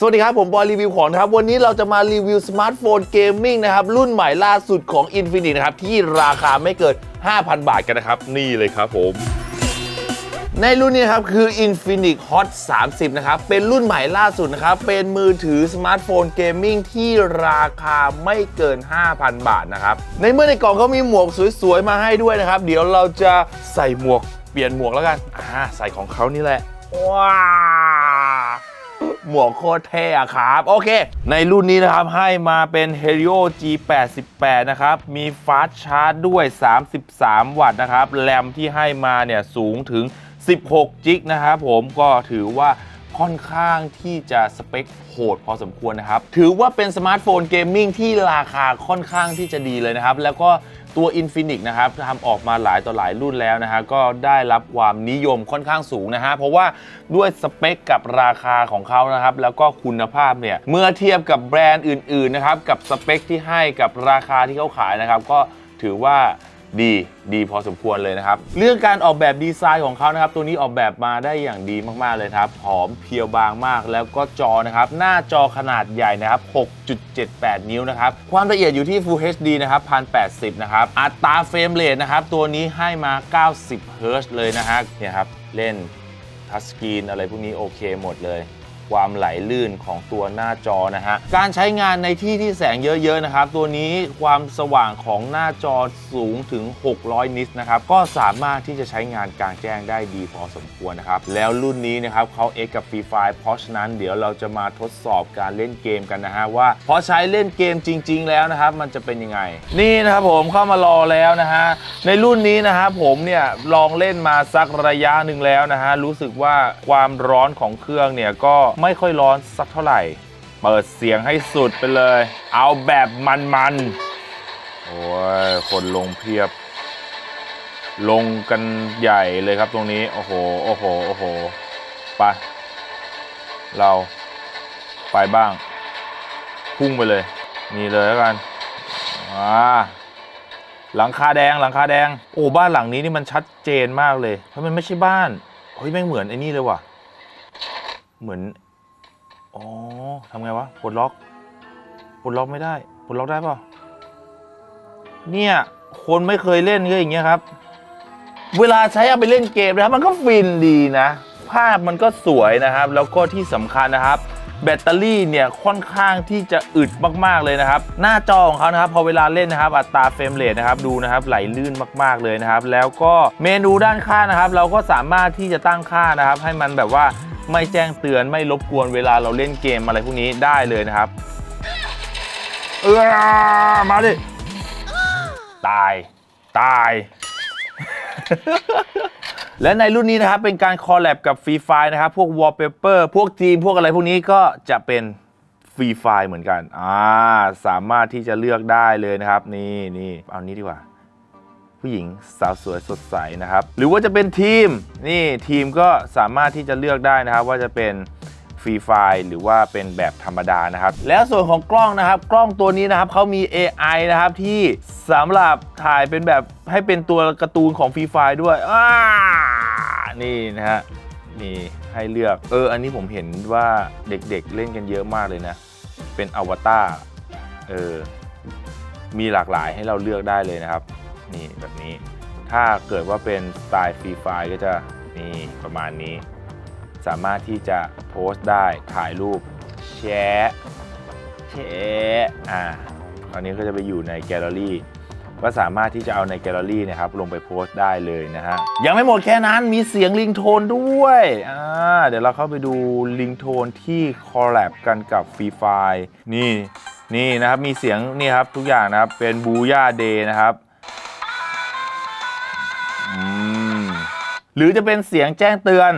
สวัสดีครับ ผมบอยรีวิวของนะครับ วันนี้เราจะมารีวิวสมาร์ทโฟนเกมมิ่งนะครับ รุ่นใหม่ล่าสุดของ Infinix นะครับ ที่ราคาไม่เกิน 5,000 บาทกันนะครับ นี่เลยครับผม ในรุ่นนี้ครับ คือ Infinix Hot 30 นะครับ เป็นรุ่นใหม่ล่าสุดนะครับ เป็นมือถือสมาร์ทโฟนเกมมิ่งที่ราคาไม่เกิน 5,000 บาทนะครับ ในเมื่อในกล่องเขามีหมวกสวยๆมาให้ด้วยนะครับ เดี๋ยวเราจะใส่หมวกเปลี่ยนหมวกแล้วกันอ่าใส่ของเขานี่แหละว้า หมวกโคตรเท่อะครับ โอเค ในรุ่นนี้นะครับ ให้มาเป็น Helio G88 นะครับ มีฟาสชาร์จด้วย 33 วัตต์นะครับ แรมที่ให้มาเนี่ย สูงถึง 16 จิกนะครับผมก็ถือว่าค่อนข้างที่จะสเปคโหดพอสมควรนะครับ ถือว่าเป็นสมาร์ทโฟนเกมมิ่งที่ราคาค่อนข้างที่จะดีเลยนะครับ แล้วก็ ตัว Infinix นะครับทำออกมาหลายต่อหลายรุ่นแล้วนะฮะก็ได้รับความนิยมค่อนข้างสูงนะฮะเพราะว่าด้วยสเปคกับราคาของเขานะครับแล้วก็คุณภาพเนี่ยเมื่อเทียบกับแบรนด์อื่นๆนะครับกับสเปคที่ให้กับราคาที่เขาขายนะครับก็ถือว่า ดีดีพอสมควรเลยนะครับ เรื่องการออกแบบดีไซน์ของเขานะครับ ตัวนี้ออกแบบมาได้อย่างดีมากๆเลยครับ หอมเพียวบางมากแล้วก็จอนะครับ หน้าจอขนาดใหญ่นะครับ 6.78 นิ้วนะครับ ความละเอียดอยู่ที่ Full HD นะครับ 1080 นะครับ อัตราเฟรมเรทนะครับ ตัวนี้ให้มา 90เฮิร์เลยนะฮะเนี่ยครับ เล่นทัชสกรีนอะไรพวกนี้โอเคหมดเลย ความไหลลื่นของตัวหน้าจอนะฮะ การใช้งานในที่ที่แสงเยอะๆนะครับ ตัวนี้ความสว่างของหน้าจอสูงถึง 600 นิตนะครับ ก็สามารถที่จะใช้งานกลางแจ้งได้ดีพอสมควรนะครับ แล้วรุ่นนี้นะครับเขา X กับ Free Fire เพราะฉะนั้นเดี๋ยวเราจะมาทดสอบการเล่นเกมกันนะฮะว่าพอใช้เล่นเกมจริง ๆ แล้วนะครับ มันจะเป็นยังไง นี่นะครับผมเข้ามารอแล้วนะฮะในรุ่นนี้นะฮะผมเนี่ยลองเล่นมาสักระยะหนึ่งแล้วนะฮะรู้สึกว่าความร้อนของเครื่องเนี่ยก็ไม่ค่อยร้อนสักเท่าไหร่ เปิดเสียงให้สุดไปเลย เอาแบบมันๆ โอ้ย คนลงเพียบ ลงกันใหญ่เลยครับตรงนี้ โอ้โห โอ้โห โอ้โห ไป เราไปบ้าง พุ่งไปเลย นี่เลยแล้วกันอ่าหลังคาแดงหลังคาแดง โอ้บ้านหลังนี้นี่มันชัดเจนมากเลยเพราะมันไม่ใช่บ้านเฮ้ยแม่เหมือนไอ้นี่เลยว่ะ เหมือน อ๋อทำไงวะปลดล็อกปลดล็อกไม่ได้ปลดล็อกได้เปล่าเนี่ย คนไม่เคยเล่นก็อย่างเงี้ยครับ เวลาใช้เอาไปเล่นเกมนะครับ มันก็ฟินดีนะ ภาพมันก็สวยนะครับ แล้วก็ที่สำคัญนะครับแบตเตอรี่เนี่ยค่อนข้างที่จะอึดมากๆเลยนะครับ หน้าจอของเขานะครับพอเวลาเล่นนะครับ อัตราเฟรมเรทนะครับดูนะครับไหลลื่นมากๆเลยนะครับ แล้วก็เมนูด้านข้างนะครับ เราก็สามารถที่จะตั้งค่านะครับ ให้มันแบบว่า ไม่แจ้งเตือนไม่รบกวนเวลาเราเล่นเกมอะไรพวกนี้ได้เลยนะครับ เออมาดิ ตาย ตาย และในรุ่นนี้นะครับ เป็นการคอลแลบกับฟรีไฟนะครับ พวกวอลเปเปอร์พวกทีม พวกอะไรพวกนี้ก็จะเป็นฟรีไฟเหมือนกัน อ่า สามารถที่จะเลือกได้เลยนะครับ นี่นี่เอานี้ดีกว่า ผู้หญิงสาวสวยสดใสนะครับ หรือว่าจะเป็นทีมนี่ทีมก็สามารถที่จะเลือกได้นะครับ ว่าจะเป็นฟรีไฟล์หรือว่าเป็นแบบธรรมดานะครับ แล้วส่วนของกล้องนะครับ กล้องตัวนี้นะครับเขามี AI นะครับที่สำหรับถ่ายเป็นแบบให้เป็นตัวการ์ตูนของฟรีไฟล์ด้วยอ่านี่นะฮะนี่ให้เลือกเออ อันนี้ผมเห็นว่าเด็กๆเล่นกันเยอะมากเลยนะ เป็นอวตารเออมีหลากหลายให้เราเลือกได้เลยนะครับ นี่แบบนี้ ถ้าเกิดว่าเป็นสไตล์ฟรีไฟก็จะนี่ประมาณนี้ สามารถที่จะโพสต์ได้ถ่ายรูปแชร์แชร์อ่าคราวนี้ก็จะไปอยู่ในแกลเลอรี่ก็สามารถที่จะเอาในแกลเลอรี่นะครับลงไปโพสต์ได้เลยนะฮะ ยังไม่หมดแค่นั้นมีเสียงลิงโทนด้วยอ่าเดี๋ยวเราเข้าไปดูลิงโทนที่คอลแลบกันกับฟรีไฟนี่นี่นะครับมีเสียงนี่ครับทุกอย่างนะครับเป็นบูย่าเดย์นะครับ หรือจะเป็นเสียงแจ้งเตือน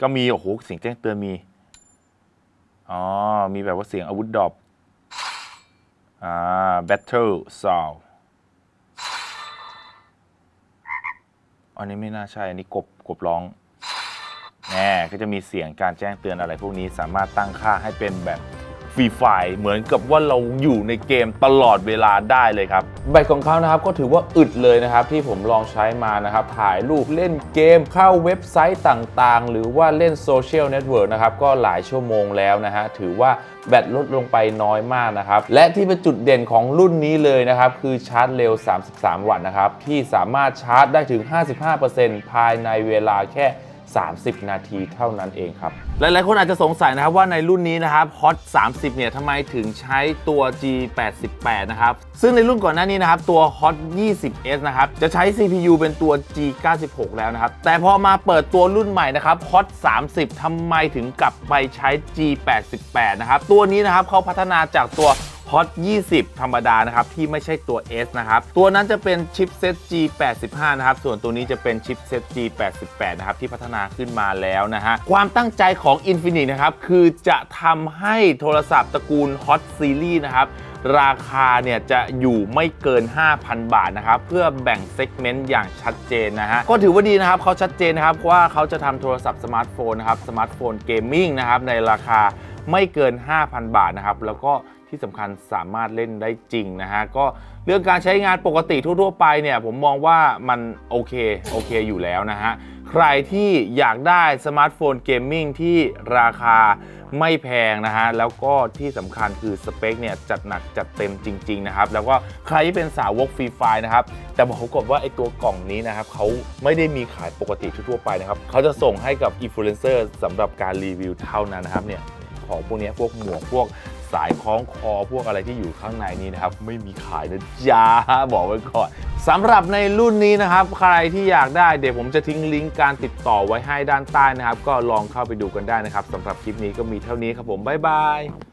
ก็มี โอ้โห เสียงแจ้งเตือนมี อ๋อ มีแบบว่าเสียงอาวุธดรอปอ่า battle sound อันนี้ไม่น่าใช่ อันนี้กบกบร้องแน่ก็จะมีเสียงการแจ้งเตือนอะไรพวกนี้สามารถตั้งค่าให้เป็นแบบ ฟรีไฟเหมือนกับว่าเราอยู่ในเกมตลอดเวลาได้เลยครับ แบตของเขานะครับก็ถือว่าอึดเลยนะครับ ที่ผมลองใช้มานะครับ ถ่ายรูปเล่นเกมเข้าเว็บไซต์ต่างๆ หรือว่าเล่นโซเชียลเน็ตเวิร์กนะครับ ก็หลายชั่วโมงแล้วนะฮะ ถือว่าแบตลดลงไปน้อยมากนะครับ และที่เป็นจุดเด่นของรุ่นนี้เลยนะครับ คือชาร์จเร็ว 33 วัตต์นะครับที่สามารถชาร์จได้ถึง 55%ภายในเวลาแค่ 30 นาทีเท่านั้นเองครับ หลายๆ คนอาจจะสงสัยนะครับว่าในรุ่นนี้นะครับ Hot 30 เนี่ยทำไมถึงใช้ตัว G88 นะครับ ซึ่งในรุ่นก่อนหน้านี้นะครับ ตัว Hot 20s นะครับ จะใช้ CPU เป็นตัว G96 แล้วนะครับ แต่พอมาเปิดตัวรุ่นใหม่นะครับ Hot 30ทำไมถึงกลับไปใช้ G88 นะครับ ตัวนี้นะครับเขาพัฒนาจากตัว Hot 20 ธรรมดานะครับ ที่ไม่ใช่ตัว S นะครับ ตัวนั้นจะเป็นชิปเซต G85 นะครับ ส่วนตัวนี้จะเป็นชิปเซต G88 นะครับ ที่พัฒนาขึ้นมาแล้วนะฮะ ความตั้งใจของ Infinix นะครับ คือจะทำให้โทรศัพท์ตระกูล Hot Series นะครับราคาเนี่ยจะอยู่ไม่เกิน 5,000 บาทนะครับ เพื่อแบ่งเซกเมนต์อย่างชัดเจนนะฮะ ก็ถือว่าดีนะครับเขาชัดเจนนะครับว่าเขาจะทำโทรศัพท์สมาร์ทโฟนนะครับ สมาร์ทโฟนเกมมิ่งนะครับ ในราคาไม่เกิน 5,000 บาทนะครับ แล้วก็ ที่สำคัญสามารถเล่นได้จริงนะฮะ ก็เรื่องการใช้งานปกติทั่ว ๆ ไปเนี่ย ผมมองว่ามันโอเค โอเคอยู่แล้วนะฮะ ใครที่อยากได้สมาร์ทโฟนเกมมิ่งที่ราคาไม่แพงนะฮะ แล้วก็ที่สำคัญคือสเปคเนี่ย จัดหนักจัดเต็มจริง ๆ นะครับ แล้วก็ใครที่เป็นสาวกฟรีไฟนะครับ แต่บอกก่อนว่าไอตัวกล่องนี้นะครับเขาไม่ได้มีขายปกติทั่วไปนะครับเขาจะส่งให้กับอินฟลูเอนเซอร์สำหรับการรีวิวเท่านั้นนะครับเนี่ยของพวกนี้พวกหมวกพวก สายคล้องคอพวกอะไรที่อยู่ข้างในนี้นะครับ ไม่มีขายนะจ๊ะบอกไว้ก่อนสำหรับในรุ่นนี้นะครับ ใครที่อยากได้เดี๋ยวผมจะทิ้งลิงก์การติดต่อไว้ให้ด้านใต้นะครับ ก็ลองเข้าไปดูกันได้นะครับสำหรับคลิปนี้ก็มีเท่านี้ครับผมบ๊ายบาย